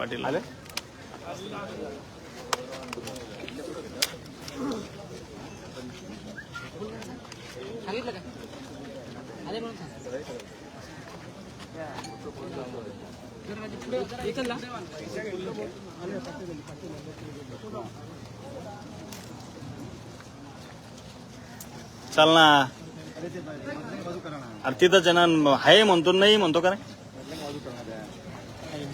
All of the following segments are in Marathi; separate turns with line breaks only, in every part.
पाटील
आले
सांगितलं का आले म्हणून सांग जरा माझी पुढे जरा इकडं ला.
चल ना अरे तिथंच आहे ना आहे म्हणतो नाही म्हणतो का नाही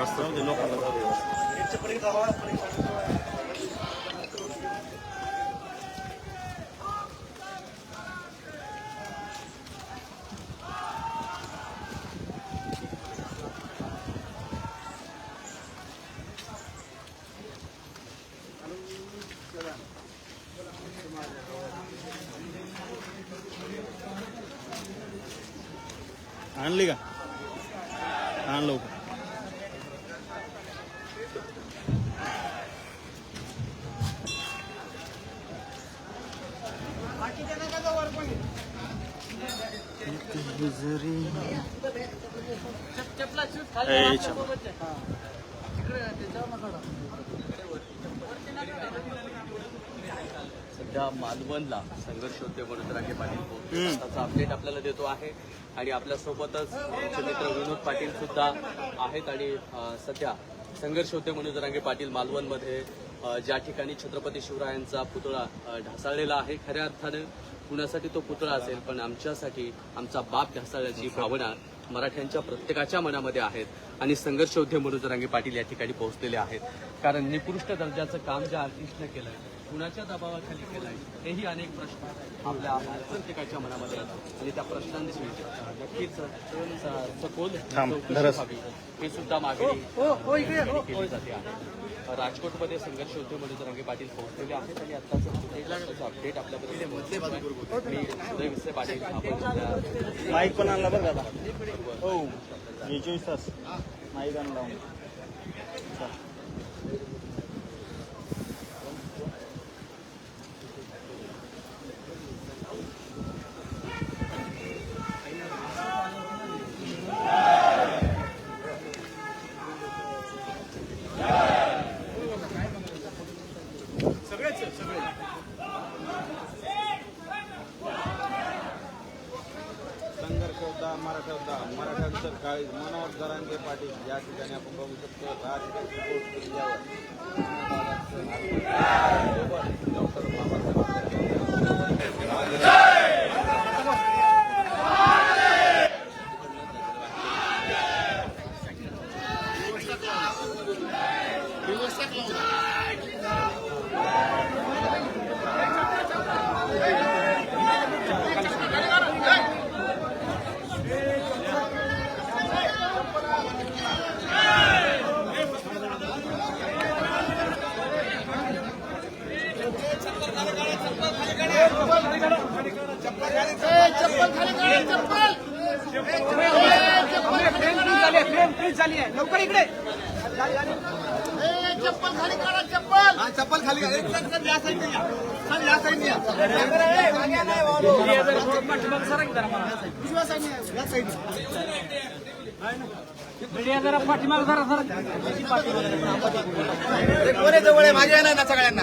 ए.
आणली का आण लवकर
चपला शूट
ए,
खाली
चपला.
तिकडे त्याच्यावर नका टाकू.
सध्या मालवणला संघर्ष होते म्हणून राखे पाटील. त्याचा अपडेट आपल्याला देतो आहे. आणि आपल्यासोबतच आमचे मित्र विनोद पाटील सुद्धा आहेत. आणि सध्या संघर्ष होते म्हणून जरांगे पाटील मालवणमध्ये ज्या ठिकाणी छत्रपती शिवरायांचा पुतळा ढासळलेला आहे खऱ्या अर्थानं कुणासाठी तो पुतळा असेल पण आमच्यासाठी आमचा बाप ढासळल्याची भावना मराठ्यांच्या प्रत्येकाच्या मनामध्ये आहेत. आणि संघर्ष योद्धे मनोज रांगे पाटील या ठिकाणी पोहोचलेले आहेत. कारण निकृष्ट दर्जाचं काम ज्या आर्टिस्टनं केलं कुणाच्या दबावाखाली केलंय हेही अनेक प्रश्न आपल्या प्रत्येकाच्या मनामध्ये आहेत आणि त्या प्रश्नांची नक्कीच सखोल ही सुद्धा मागणी
हो हो इकडे हो.
केली जाते आहे. राजकोटमध्ये संघर्ष होते म्हणून जरांगे पाटील पोहोचलेले आहेत आणि आत्ताचं अपडेट आपल्यापर्यंत पोहोचतोय. मी सुदय विसे पाटील
माईक पण आणला बरं का आता हो. चोवीस तास माईक आणला.
जरांगे पाटील या ठिकाणी आपण बघू शकतो. राजकीय किल्ल्यावर डॉक्टर बाबासाहेब चप्पल
खाली फ्रीज झाली आहे, मीडिया जरा पाठीमाग जरा जरा
जवळ आहे माझ्या नाही ना सगळ्यांना.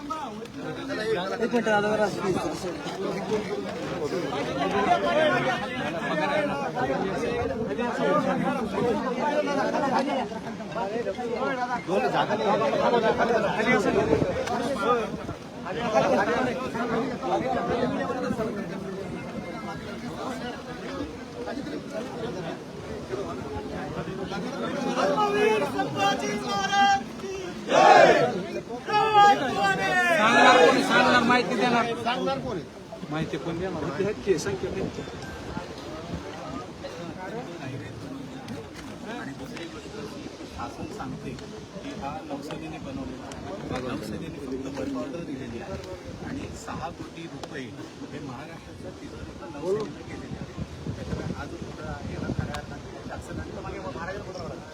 दादा जरा
सांगणार कोणी सांगणार माहिती देणार. माहिती कोण देणार? संख्या
शासन सांगते की हा नौसेनेने बनवलेला नौसेनेने फक्त वर्क ऑर्डर दिलेली आहे आणि सहा कोटी रुपये हे महाराष्ट्राच्या तिथं नौसेनेने केलेले आहे त्याच्यामुळे हा जो पुतळा आहे हा खऱ्या अर्थाने शासनाच्या मागे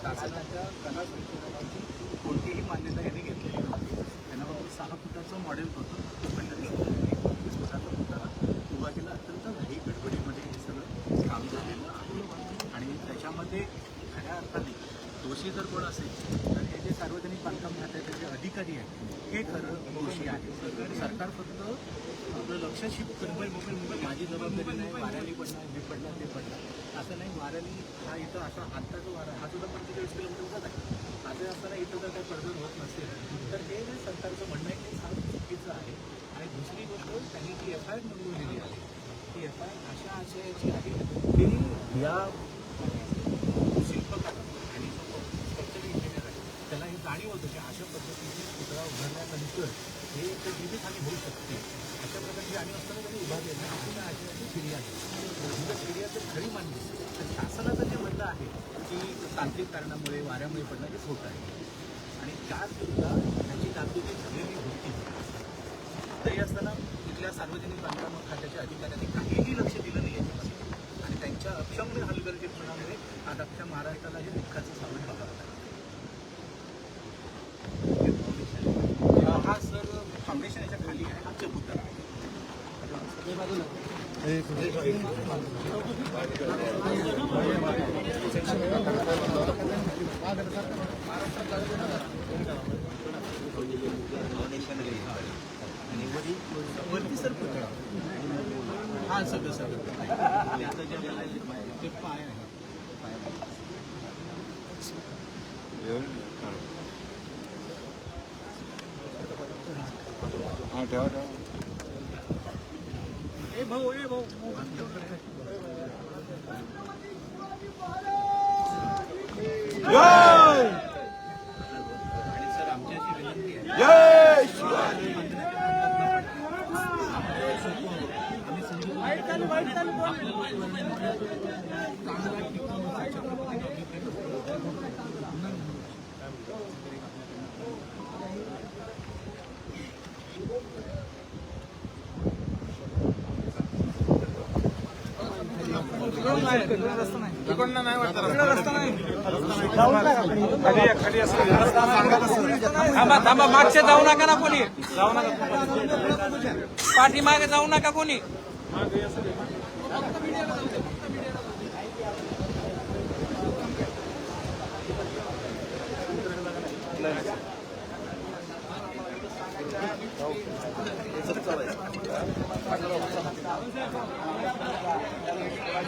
शासनाच्या कला संशोधनाची कोणतीही मान्यता यांनी घेतलेली नव्हती त्यांना फक्त सहा फुटाचं मॉडेल होतं पण त्यांनी एकवीस फुटाचा पुतळा उभा केला अत्यंत घाई गडबडीमध्ये हे सगळं काम झालेलं आहे आणि त्याच्यामध्ये खऱ्या अर्थाने दोषी जर कोण असेल तर हे जे सार्वजनिक बांधकाम खात्याचे जे अधिकारी आहेत हे खरं दोषी आहे सरकार फक्त आपलं लक्ष शिफ्ट करतं माझी जबाबदारी नाही वाऱ्याने पडणार हे ते पडला. असं नाही वाऱ्याने हा इथं असा आत्ता जो वारा हा सुद्धा पंचेचाळीस किलोमीटरचाच आहे. असं असताना इथं जर काही पडझड होत नसेल. तर हे जे सरकारचं म्हणणं आहे ते फार चुकीचं आहे. आणि दुसरी गोष्ट त्यांनी जी एफ आय आर नोंदवलेली आहे ती एफ आय आर अशा आशयाची आहे की या शिल्पकार आणि स्ट्रक्चर इंजिनियर आहे त्याला हे जाणीव होतं की अशा पद्धतीने पुतळा उभारल्यानंतर हे जीवित जीवितहानी होऊ शकते. अशा प्रकारची जाणीव असताना त्यांनी उभारले नाही अशी आशयाची फिर्याद आहे जर फिर्याद जर खरी मानली तर शासनाचं जे म्हणणं आहे की तांत्रिक कारणामुळे वाऱ्यामुळे पडणं हे होत आहे. आणि त्याच सुद्धा त्याची ताकदीची झालेली होती. तरी असताना इथल्या सार्वजनिक बांधकाम खात्याच्या अधिकाऱ्यांनी काहीही लक्ष दिलं नाही याच्यामध्ये. आणि त्यांच्या अक्षम्य हलगर्जीपणामुळे आज अख्ख्या महाराष्ट्राला हे दुःखाचं सामने बघावं लागतं Até
agora. Ei, bom, ei, bom. Vamos embora. मागचे जाऊ नका ना कोणी. जाऊ नका पाठीमागे जाऊ नका कोणी.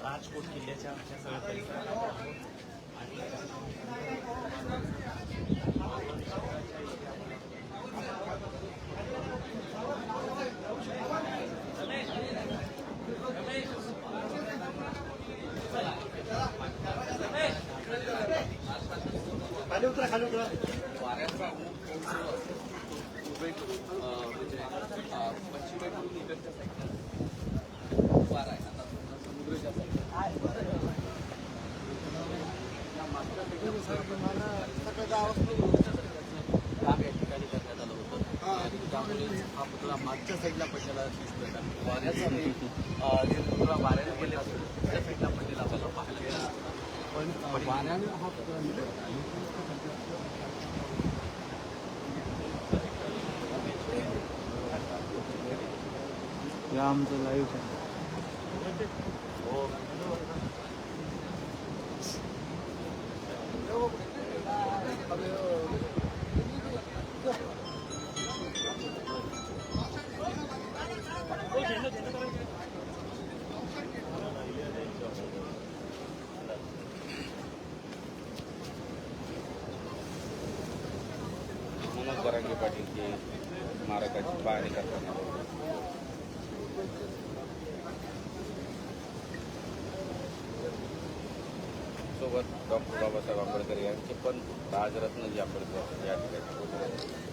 राजकोट किल्ल्याच्या आमच्या सगळ्या परिसरात
साईडला पडलेला दिसतोय कारण वाऱ्याने गेले त्या आपल्याला पाहायला गेला पण वाऱ्याने हा पुतळा
आमचं लाईव्ह
सोबत डॉक्टर बाबासाहेब आंबेडकर यांचे पण राजरत्न जे आंबेडकर या ठिकाणी.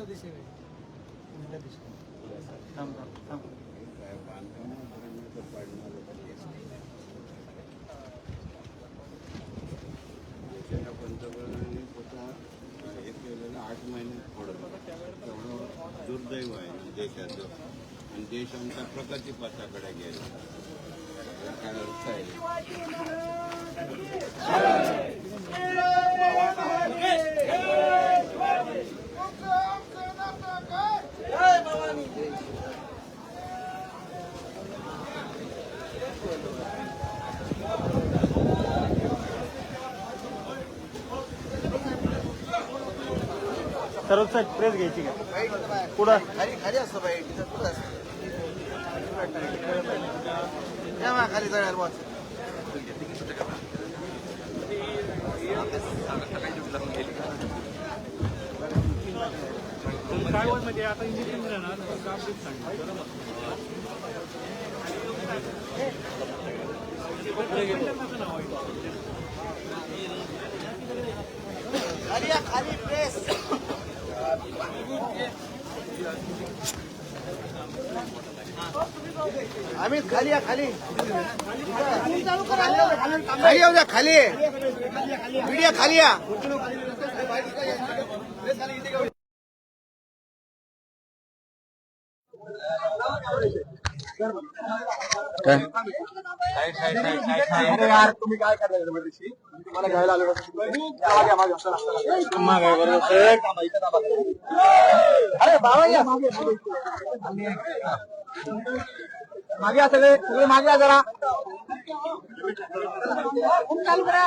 समुद्राच्या दिशेने
थांब थांब थांब.
देशाच्या पंतप्रधानांनी स्वतः हे केलेलं आठ महिने पडलं तेवढं दुर्दैव आहे ना देशाचं. आणि देश आमचा प्रगतीपथाकडे गेला. काय अर्थ आहे?
सर्व साईड प्रेस घ्यायची का? पुढं
खाली खाली असतं बाई तिथं कुठं असतं? या मा, खाली जाणार बस खाली या, खाली प्रेस आम्ही खाली या खाली खाली येऊ द्या खाली मीडिया खाली या
अरे यार तुम्ही काय करताय जबरदस्ती तुम्हाला घ्यायला आलो मागे मागे मागे बरोबर अरे बाबा या मागे मागे या सगळे सगळे मागे या जरा चालू करा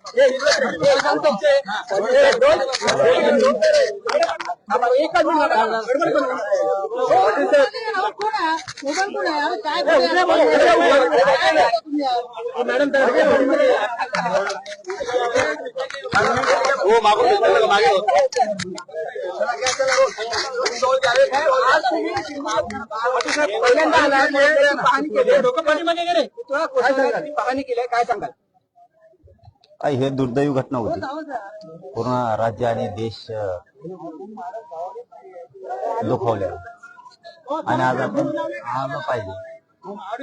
पहिल्यांदा आला पाहणी केली डोकं पाणी मागे गेले पाहणी केलंय काय सांगाल
आई हे दुर्दैवी घटना होती. पूर्ण राज्य आणि देश अ, दुखावले. आणि आज आपण आलं पाहिजे.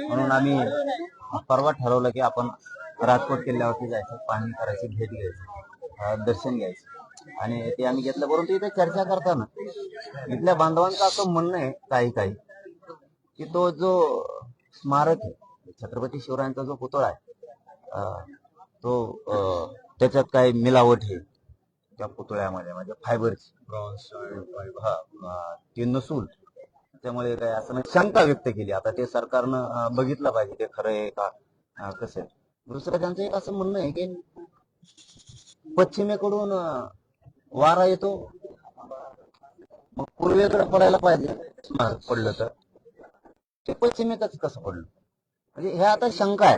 म्हणून आम्ही परवा ठरवलं की आपण राजकोट किल्ल्यावरती जायचं पाहणी करायची भेट घ्यायची दर्शन घ्यायचं. आणि ते आम्ही घेतलं परंतु इथे चर्चा करताना इथल्या बांधवांचं असं म्हणणं आहे काही काही की तो जो स्मारक आहे छत्रपती शिवरायांचा जो पुतळा आहे तो त्याच्यात काही मिलावट आहे. त्या पुतळ्यामध्ये म्हणजे फायबरची. अ, ती नसूल त्यामुळे काय असं शंका व्यक्त केली. आता ते सरकारनं बघितलं पाहिजे ते खरं आहे का कसं दुसरं त्यांचं एक असं म्हणणं आहे की पश्चिमेकडून वारा येतो. मग पूर्वेकडे पडायला पाहिजे. पडलं तर. ते पश्चिमेकच कसं पडलं? म्हणजे हे आता शंका आहे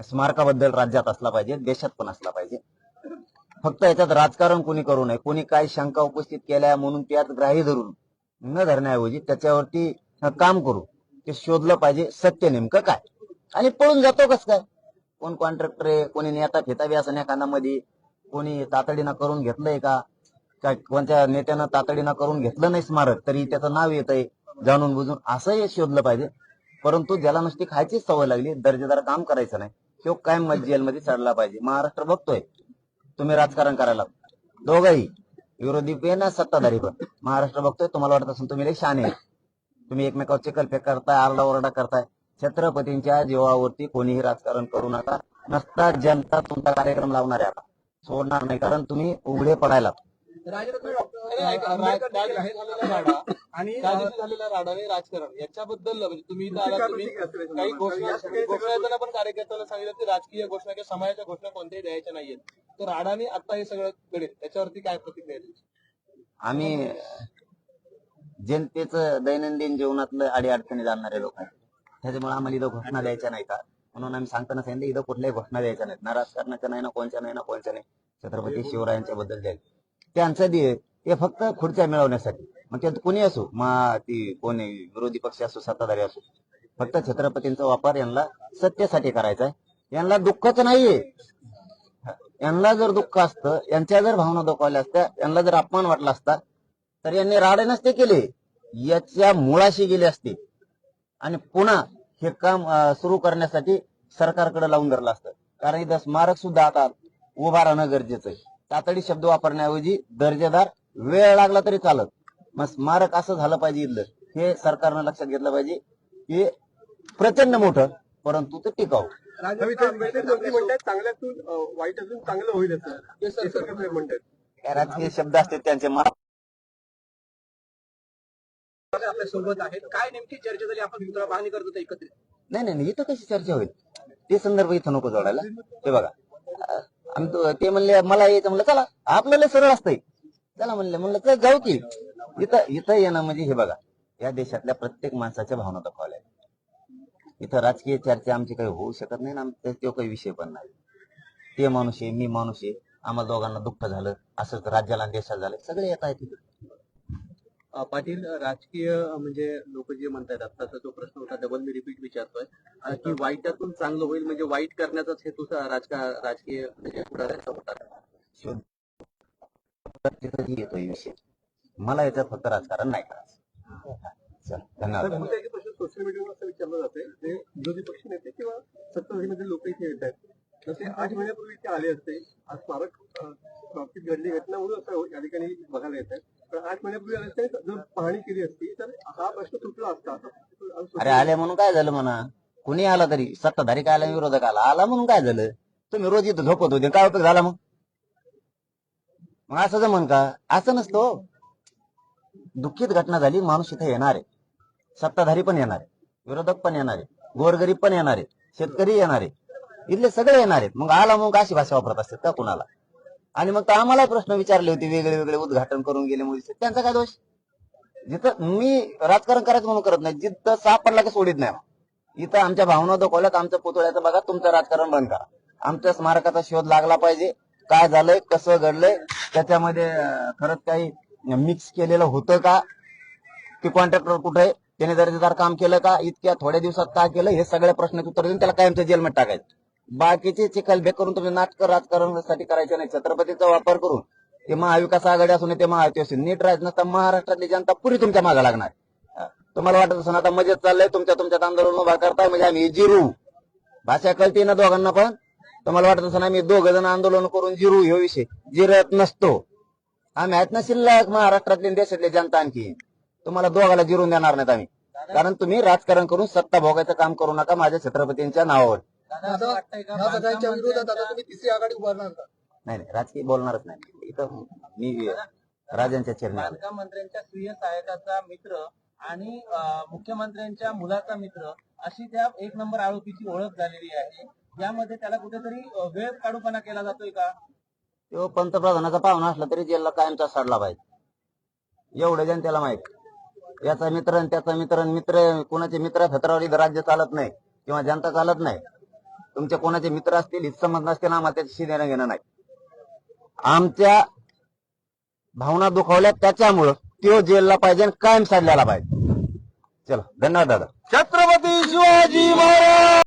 स्मारकाबद्दल राज्यात असला पाहिजे देशात पण असला पाहिजे. फक्त याच्यात राजकारण कोणी करू नये कोणी काय शंका उपस्थित केल्या म्हणून त्यात ग्राही धरून न धरण्याऐवजी त्याच्यावरती काम करू. ते शोधलं पाहिजे सत्य नेमकं काय? आणि पळून जातो कस काय? कोण कॉन्ट्रॅक्टर आहे कोणी नेता फेतावी असं एखादा मध्ये कोणी तातडीनं करून घेतलंय का? काय कोणत्या नेत्यानं तातडीनं करून घेतलं नाही स्मारक तरी त्याचं नाव येत आहे जाणून बुजून असंही शोधलं पाहिजे. परंतु ज्याला नुसती खायचीच सवय लागली दर्जेदार काम करायचं नाही. तो कायम जेलमध्ये चढला पाहिजे? महाराष्ट्र बघतोय. तुम्ही राजकारण करायला दोघही. विरोधी पण ना सत्ताधारी पण. महाराष्ट्र बघतोय तुम्हाला वाटत असेल तुम्ही शाने आहे. तुम्ही एकमेकावर कल्पे करताय आरडा ओरडा करताय. छत्रपतींच्या जीवावरती कोणीही राजकारण करू नका. नसता जनता तुमचा कार्यक्रम लावणार आहे आता. सोडणार नाही कारण तुम्ही उघडे पडायला
राजरत्न.
राडा
आणि
त्या दिवशी झालेला राडा? आणि राजकारण. याच्याबद्दल म्हणजे तुम्ही इथं आलात, तुम्ही काही घोषणा घोषणा पण कार्यकर्त्यांना सांगितलं की राजकीय घोषणा किंवा समाजाच्या घोषणा कोणत्याही द्यायच्या नाहीयेत. तर राडाने आता हे सगळं घडेल. त्याच्यावरती काय प्रतिक्रिया?
आम्ही जनतेचं दैनंदिन जीवनातलं अडीअडचणी जाणणारे लोक आहेत. त्याच्यामुळे आम्हाला इथं घोषणा द्यायच्या नाही का म्हणून आम्ही सांगताना सांगितलं इथं कुठल्याही घोषणा द्यायच्या नाहीत. ना राजकारणाच्या नाही ना कोणच्या नाही ना कोणच्या नाही. छत्रपती शिवरायांच्या बद्दल द्यायला त्यांचं दे ते फक्त खुर्च्या मिळवण्यासाठी. मग त्यात कोणी असो मग ती कोणी विरोधी पक्ष असो सत्ताधारी असो फक्त छत्रपतींचा वापर यांना सत्तेसाठी करायचा आहे. यांना दुःखच नाहीये. यांना जर दुःख असतं यांच्या जर भावना दुखावल्या असत्या यांना जर अपमान वाटला असता तर यांनी राडे नसते केले. याच्या मुळाशी गेले असते. आणि पुन्हा हे काम सुरू करण्यासाठी सरकारकडे लावून धरलं असतं. कारण इथं स्मारक सुद्धा आता उभारणं राहणं गरजेचं आहे. तातडी शब्द वापरण्याऐवजी दर्जेदार वेळ लागला तरी चालत. मग स्मारक असं झालं पाहिजे इथलं. हे सरकारनं लक्षात घेतलं पाहिजे. की प्रचंड मोठं परंतु ते टिकाऊ.
चांगल्यातून वाईट अजून चांगलं होईल हे म्हणतात.
काय राजकीय शब्द असते त्यांचे मा-
आपल्यासोबत आहेत. काय नेमकी चर्चा झाली? आपण मित्र मागणी करतो एकत्रित.
नाही नाही नाही, इथं कशी चर्चा होईल? ते संदर्भ इथं नको जोडायला. ते बघा. आणि आम्ही तो- ते म्हणले मला यायचं. म्हणलं चला आपल्याला सरळ असतंय. चला म्हणले म्हणलं चल जाऊ की. इथं इथं येणं म्हणजे हे बघा या देशातल्या प्रत्येक माणसाच्या भावना दाखवल्या इथं राजकीय चर्चा आमची काही होऊ शकत नाही ना आमचा तो काही विषय पण नाही. ते माणूस आहे मी माणूस आहे आम्हाला दोघांना दुःख झालं असंच राज्याला आणि देशाला झालं सगळे येत आहेत इथे.
पाटील राजकीय म्हणजे लोक जे म्हणतात आत्ताचा जो प्रश्न होता डबल मी रिपीट विचारतोय. की वाईटातून चांगलं होईल म्हणजे वाईट करण्याचाच हेतू राजकीय म्हणजे
येतोय विषय मला याच्यात फक्त राजकारण नाही करायचं. धन्यवाद.
सोशल मीडियावर असं विचारलं जाते जे विरोधी पक्ष नेते किंवा सत्ताधारीमध्ये लोक इथे येत आहेत. जसे आठ महिन्यापूर्वी इथे आले असते. आज स्मारक घडली घटना म्हणून असं या ठिकाणी बघायला येत आहे आठ महिन्यापूर्वी जर पाहणी केली असती तर हा प्रश्न सुटला असता
अरे आले म्हणून काय झालं म्हणा? कुणी आला तरी? सत्ताधारी काय आला विरोधक आला? आला म्हणून काय झालं? तुम्ही रोज इथं झोपत होते काय उपयोग झाला मग? मग असं जमन का? असं नसतो हो. दुःखीत दुःखित घटना झाली माणूस इथे येणार आहे. सत्ताधारी पण येणार आहे. विरोधक पण येणार आहे. गोरगरीब पण येणार आहे. शेतकरी येणार आहे. इथले सगळे येणार आहेत. मग आला मग अशी भाषा वापरत असतात का कुणाला? आणि मग तर आम्हाला प्रश्न विचारले होते वेगळे वेगळे उद्घाटन करून गेले मुलीचे. त्यांचा काय दोष? जिथं मी राजकारण करायचं म्हणून करत नाही जिथं सापडला की सोडित नाही. इथं आमच्या भावना दाखवल्यात आमच्या पुतळ्याचं बघा तुमचं राजकारण बंद करा. आमच्या स्मारकाचा शोध लागला पाहिजे. काय झालंय कसं घडलंय त्याच्यामध्ये खरंच काही मिक्स केलेलं होतं का? ते कॉन्ट्रॅक्टर कुठे आहे? त्याने दर्जेदार काम केलं का? इतक्या थोड्या दिवसात काय केलं? हे सगळे प्रश्नाचे उत्तर देऊन त्याला कायमचं जेलमध्ये टाकायचं. बाकीचे चिखलबेक करून तुम्ही नाटक राजकारणासाठी करायचे नाही छत्रपतीचा वापर करून. ते महाविकास आघाडी असून ते महायुती असून नीट राहत नसता महाराष्ट्रातली जनता पुरी तुमच्या मागे लागणार. तुम्हाला वाटत असून आता मजेत चाललंय तुमच्या तुमच्यात आंदोलन उभा करताय म्हणजे आम्ही जिरू. भाषा कळते ना दोघांना पण? तुम्हाला वाटत असून आम्ही दोघ जण आंदोलन करून जिरू हे विषय. जिरत नसतो. आम्ही आहेत ना शिल्लक महाराष्ट्रातली देशातली जनता आणखी. तुम्हाला दोघाला जिरून देणार नाहीत आम्ही. कारण तुम्ही राजकारण करून सत्ता भोगायचं काम करू नका माझ्या छत्रपतींच्या नावावर.
दादा सगळ्यांच्या विरोधात आता तुम्ही तिसरी आघाडी उभारणार का?
नाही नाही राजकीय बोलणारच नाही. इथं मी राजांच्या चरणी आलो
बांधकाम मंत्र्यांच्या स्वीय सहायकाचा मित्र आणि मुख्यमंत्र्यांच्या मुलाचा मित्र अशी त्या एक नंबर आरोपीची ओळख झालेली आहे. यामध्ये त्याला कुठेतरी वेळ काढूपणा केला जातोय का?
तो पंतप्रधानाचा पाहुणा असला तरी जेलला कायमचा सडला पाहिजे एवढं जनतेला माहीत. याचा मित्र आणि त्याचा मित्र आणि मित्र कोणाचे मित्र फत्रावर इथं राज्य चालत नाही किंवा जनता चालत नाही. तुमचे कोणाचे मित्र असतील हितसंबंध नसतील आम्हाला त्याच्याशी देणं घेणं नाही. आमच्या भावना दुखावल्या त्याच्यामुळं तो जेलला पाहिजे आणि कायम साधल्याला पाहिजे. चला धन्यवाद दादा.
छत्रपती शिवाजी महाराज!